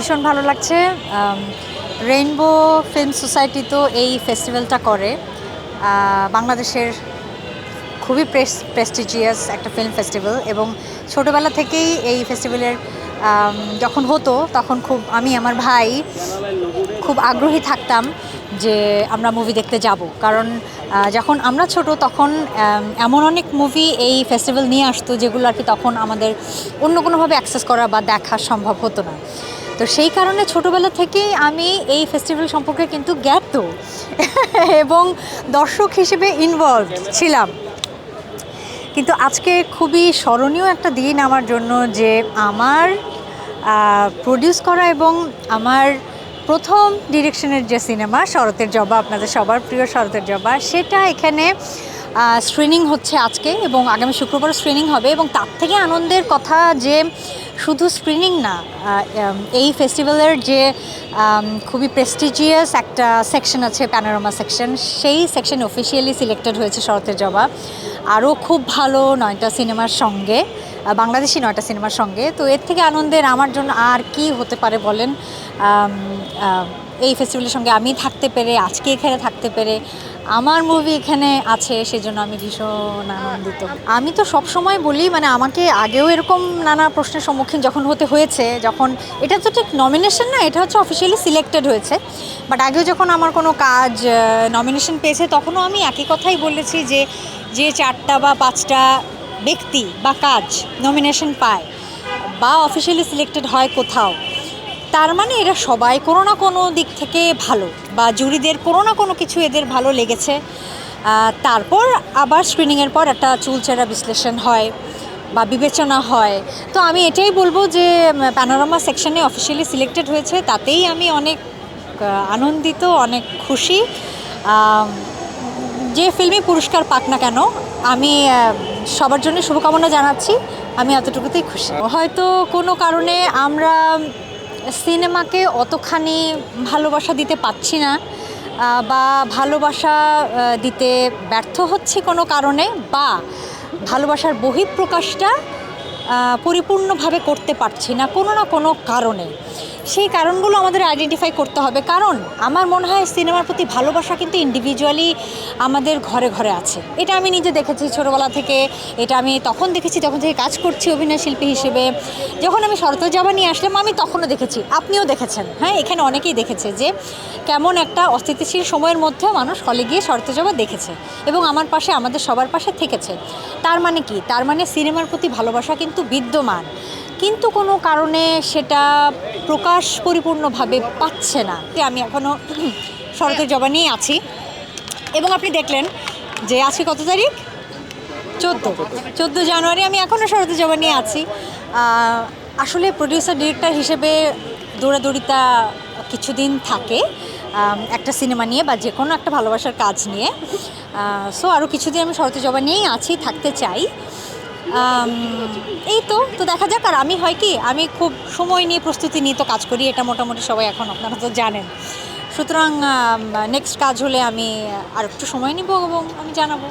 ভীষণ ভালো লাগছে। রেইনবো ফিল্ম সোসাইটি তো এই ফেস্টিভ্যালটা করে। বাংলাদেশের খুবই প্রেস প্রেস্টিজিয়াস একটা ফিল্ম ফেস্টিভ্যাল এবং ছোটোবেলা থেকেই এই ফেস্টিভ্যালের যখন হতো তখন খুব আমি, আমার ভাই খুব আগ্রহী থাকতাম যে আমরা মুভি দেখতে যাব। কারণ যখন আমরা ছোট তখন এমন অনেক মুভি এই ফেস্টিভ্যাল নিয়ে আসতো যেগুলো আর কি তখন আমাদের অন্য কোনোভাবে অ্যাক্সেস করা বা দেখা সম্ভব হতো না। তো সেই কারণে ছোটোবেলা থেকেই আমি এই ফেস্টিভ্যাল সম্পর্কে কিন্তু জ্ঞাত এবং দর্শক হিসেবে ইনভলভ ছিলাম। কিন্তু আজকে খুবই স্মরণীয় একটা দিন আমার জন্য যে আমার প্রডিউস করা এবং আমার প্রথম ডিরেকশনের যে সিনেমা শরতের জবা, আপনাদের সবার প্রিয় শরতের জবা, সেটা এখানে স্ক্রিনিং হচ্ছে আজকে এবং আগামী শুক্রবার স্ক্রিনিং হবে এবং তার থেকে আনন্দের কথা যে শুধু স্ক্রিনিং না এই ফেস্টিভ্যালের যে খুবই প্রেস্টিজিয়াস একটা সেকশন আছে প্যানোরামা সেকশন সেই সেকশন অফিসিয়ালি সিলেক্টেড হয়েছে শরতের জবা। আরও খুব ভালো নয়টা সিনেমার সঙ্গে বাংলাদেশি নয়টা সিনেমার সঙ্গে। তো এর থেকে আনন্দের আমার জন্য আর কি হতে পারে বলেন? এই ফেস্টিভ্যালের সঙ্গে আমি থাকতে পেরে, আজকে এখানে থাকতে পেরে, আমার মুভি এখানে আছে, সেজন্য আমি ভীষণ আনন্দিত। আমি তো সব সময় বলি মানে আমাকে আগেও এরকম নানা প্রশ্নের সম্মুখীন যখন হতে হয়েছে, যখন, এটা তো ঠিক নমিনেশন না, এটা হচ্ছে অফিসিয়ালি সিলেক্টেড হয়েছে বাট আগেও যখন আমার কোনো কাজ নমিনেশন পেয়েছে, তখনও আমি একই কথাই বলেছি যে যে চারটা বা পাঁচটা ব্যক্তি বা কাজ নমিনেশন পায়, বা অফিসিয়ালি সিলেক্টেড হয় কোথাও তার মানে এরা সবাই কোনো না কোনো দিক থেকে ভালো বা জুরিদের কোনো না কোনো কিছু এদের ভালো লেগেছে। তারপর আবার স্ক্রিনিংয়ের পর একটা চুলচেরা বিশ্লেষণ হয় বা বিবেচনা হয়। তো আমি এটাই বলব যে প্যানোরামা সেকশনে অফিসিয়ালি সিলেক্টেড হয়েছে, তাতেই আমি অনেক আনন্দিত, অনেক খুশি। যে ফিল্মই পুরস্কার পাক না কেন, আমি সবার জন্য শুভকামনা জানাচ্ছি। আমি এতটুকুতেই খুশি। হয়তো কোনো কারণে আমরা সিনেমাকে অতখানি ভালোবাসা দিতে পাচ্ছি না বা ভালোবাসা দিতে ব্যর্থ হচ্ছে কোনো কারণে, বা ভালোবাসার বহিঃপ্রকাশটা পরিপূর্ণভাবে করতে পারছি না কোনো না কোনো কারণে। সেই কারণগুলো আমাদের আইডেন্টিফাই করতে হবে। কারণ আমার মনে হয় সিনেমার প্রতি ভালোবাসা কিন্তু ইন্ডিভিজুয়ালি আমাদের ঘরে ঘরে আছে। এটা আমি নিজে দেখেছি ছোটোবেলা থেকে। এটা আমি তখন দেখেছি তখন থেকে কাজ করছি অভিনয় শিল্পী হিসেবে। যখন আমি শরত জাবা নিয়ে আসলাম, আমি তখনও দেখেছি। আপনিও দেখেছেন। হ্যাঁ এখানে অনেকেই দেখেছে যে কেমন একটা অস্থিতিশীল সময়ের মধ্যেও মানুষ হলে গিয়ে শরত জাবা দেখেছে এবং আমার পাশে, আমাদের সবার পাশে থেকেছে। তার মানে কি? তার মানে সিনেমার প্রতি ভালোবাসা কিন্তু বিদ্যমান। কিন্তু কোনো কারণে সেটা প্রকাশ পরিপূর্ণভাবে পাচ্ছে না। আমি এখনও শরতের জবা নিয়েই আছি। এবং আপনি দেখলেন যে আজকে কত তারিখ? চোদ্দ। চোদ্দ জানুয়ারি, আমি এখনও শরতের জবা নিয়ে আছি আসলে প্রডিউসার ডিরেক্টর হিসেবে দৌড়াদৌড়িতা কিছুদিন থাকে। একটা সিনেমা নিয়ে বা যে কোনো একটা ভালোবাসার কাজ নিয়ে। সো আরও কিছুদিন আমি শরতের জবা নিয়েই আছি, থাকতে চাই। এই তো তো দেখা যাক। আর আমি হয় কি, আমি খুব সময় নিয়ে প্রস্তুতি নিয়ে তো কাজ করি, এটা মোটামুটি সবাই এখন আপনারা তো জানেন। সুতরাং নেক্সট কাজ হলে আমি আর একটু সময় নিব এবং আমি জানাব।